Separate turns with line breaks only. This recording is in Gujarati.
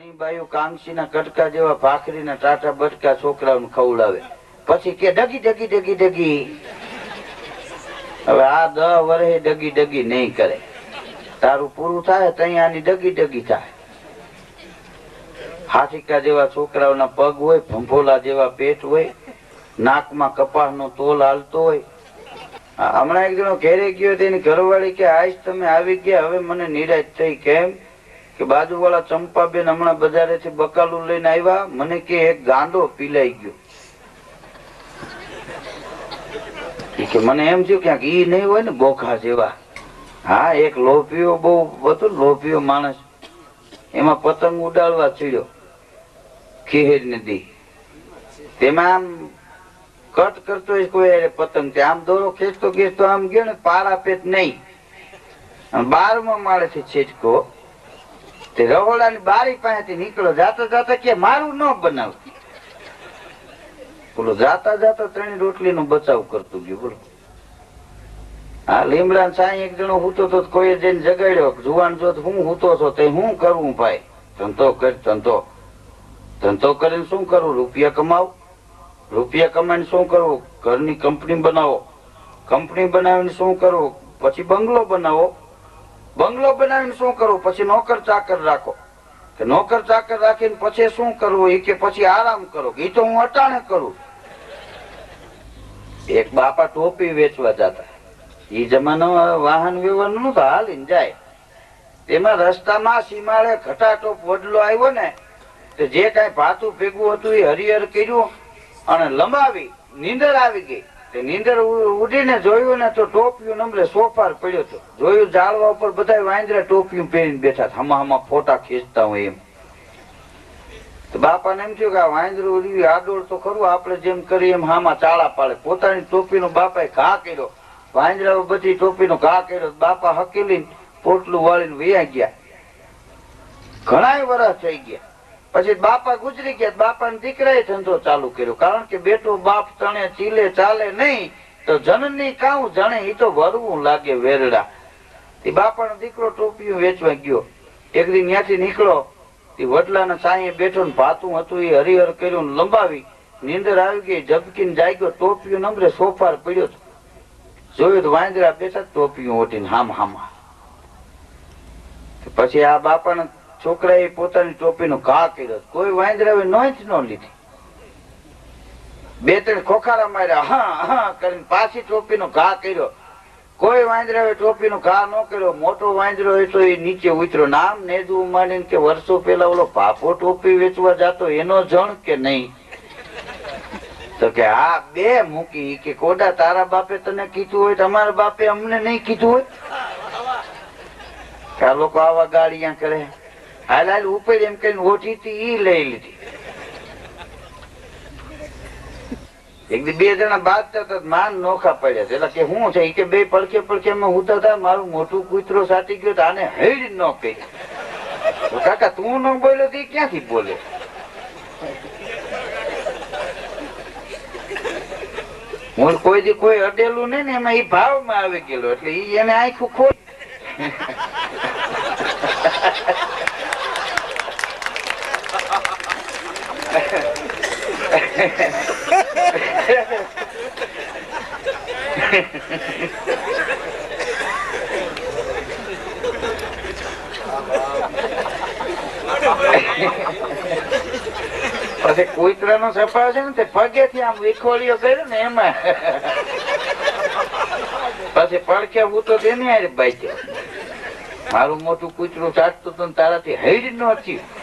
ઘણી બાયું કાંક્ષીના કટકા જેવા ભાખરીના ટાટા બટકા છોકરાઓને ખવડાવે. પછી કે ડગી ડગી ડગી ડગી. હવે આ દહ વર્ષે ડગી ડગી નહીં કરે. તારું પૂરું થાય તઈ આની ડગી ડગી થાય. હાથીકા જેવા છોકરાઓના પગ હોય, ભંભોલા જેવા પેટ હોય, નાકમાં કપાસનો તોલ હાલતો હોય. હમણાં એક જણો ઘેરે ગયો તેની ઘરવાળી કે, આજ તમે આવી ગયા, હવે મને નિરાશ થઈ, કેમ? કે બાજુવાળા ચંપાબેન હમણાં બજારેથી બકાલું લઈને આવ્યા, મને કે એક ગાંડો પીલાઈ ગયો. કે મને એમ થયું ક્યાંક ઈ નહીં હોય ને ગોખા જેવા. હા, એક લોભીઓ બહુ હતો ને માણસ. એમાં પતંગ ઉડાડવા ચડ્યો ખીહેર નદી તેમાં આમ કટ કરતો કોઈ પતંગ આમ દોરો ખેંચતો ખેંચતો આમ ગયો ને પારા પેટ નહીં. બારમાં માળેથી છેટકો તે રહોડાની બારી પાસેથી નીકળો, જાતા જાતા કે મારું ન બનાવ. બોલો, જાતા જાતા ત્રણ રોટલી નો બચાવ કરતું ગયું, બોલો. હા લીમડા સાંઈ એક જણો હૂતો તો કોઈ જઈને જગાડ્યો જુવાન જો હું હૂતો છો તે હું કરવું ભાઈ? ધંધો કર, ધંધો. ધંધો કરીને શું કરવું રૂપિયા કમાવ? રૂપિયા કમાઈને શું કરવું ઘરની કંપની બનાવો. કંપની બનાવીને શું કરવું પછી બંગલો બનાવો. બંગલો બનાવીને શું કરવું પછી નોકર ચાકર રાખો. કે નોકર ચાકર રાખીને પછી શું કરવું? એ કે પછી આરામ કરો. એ તો હું અટાણે કરું. એક બાપા ટોપી વેચવા જતા. એ જમાનામાં વાહન વ્યવહારનું તો હાલીને જાય. તેમાં રસ્તામાં સીમાડે ઘટાટોપ વડલો આવ્યો ને, તે જે કઈ ભાતું ભેગું હતું એ હરિહર કર્યું અને લંબાવી, નીંદર આવી ગઈ. નીંદર ઉડીને જોયું ને તો ટોપિયું નંબરે સોફાર પડ્યો હતો જોયું જાળવા ઉપર બધા વાંદરા ટોપિયું પહેરીને બેઠા હમા હમા ફોટા ખેંચતા હોય એમ. બાપાને એમ થયું કે આ વાંદરું ઉડ્યું આડોળ તો ખરું, આપણે જેમ કરીએ એમ હામાં ચાળા પાડે. પોતાની ટોપીનો બાપાએ ઘા કર્યો. વાંદરા બધી ટોપીનો ઘા કર્યો. બાપા હકેલીને પોટલું વાળીને વૈયા ગયા. ઘણા વર્ષ થઈ ગયા. પછી બાપા ગુજરી ગયા બાપા દીકરાએ ધંધો ચાલુ કર્યો. કારણ કે બેટો બાપ તણે ચીલે ચાલે નહીં, તો જનની કાઉ જણે એ તો વરવું લાગે વેરડા. તે બાપાનો દીકરો ટોપિયું વેચવા ગયો. એક દિન ત્યાંથી નીકળો તે વડલાના સાંયે બેઠો ને ભાતું હતું એ હરિહર કર્યું લંબાવી. નીંદર આવી ગઈ, ઝબકીને જાગ્યો ટોપિયું નંબરે સોફાર પડ્યો જોયું તો વાંદરા બેઠા ટોપિયું ઓટીને હામ હામા. પછી આ બાપાના છોકરાએ પોતાની ટોપીનો ઘા કર્યો. કોઈ વાંદરાવે નોંધ ન લીધી. બે ત્રણ ખોખારા માર્યા. હા હા, કરીને પાછી ટોપીનો ઘા કર્યો. કોઈ વાંદરાવે ટોપીનો ઘા ન કર્યો. મોટો વાંદરો હોય તો એ નીચે ઉતર્યો. નામ નેદવું માંડીને કે વર્ષો પેલા ઓલો પાપો ટોપી વેચવા જતો, એનો જણ કે નહીં? તો કે હા બે મૂકી કે કોડા તારા બાપે તને કીધું હોય તમારા બાપે અમને નહીં કીધું હોય? આ લોકો આવા ગાળિયા કરે? હાલ ઉપર એમ કઈ ઓછી હતી, ઈ લઈ લીધી. એક બે જણા બાદ થતા માન નોખા પડ્યા છે. એટલે કે હું છે કે બે પડખે પડખે માં હું હતા, મારું મોટું કૂતરો સાટી ગયો આને હેડ ન કહી. કાકા, તું ન બોલ્યો તો ક્યાંથી બોલે? હું કોઈ દી કોઈ અડેલું નહીં ને, એમાં એ ભાવમાં આવી ગયેલો. એટલે એને આખું ખોલ. પછી કુતરા નો સફા છે ને તે પગે થી આમ વિખોલીઓ કર્યો ને એમાં. પછી પડખે હું તો તેની હારે બાઈ મારું મોટું કૂતરું ચાટતું હતું તારાથી હૈડ નો થયું.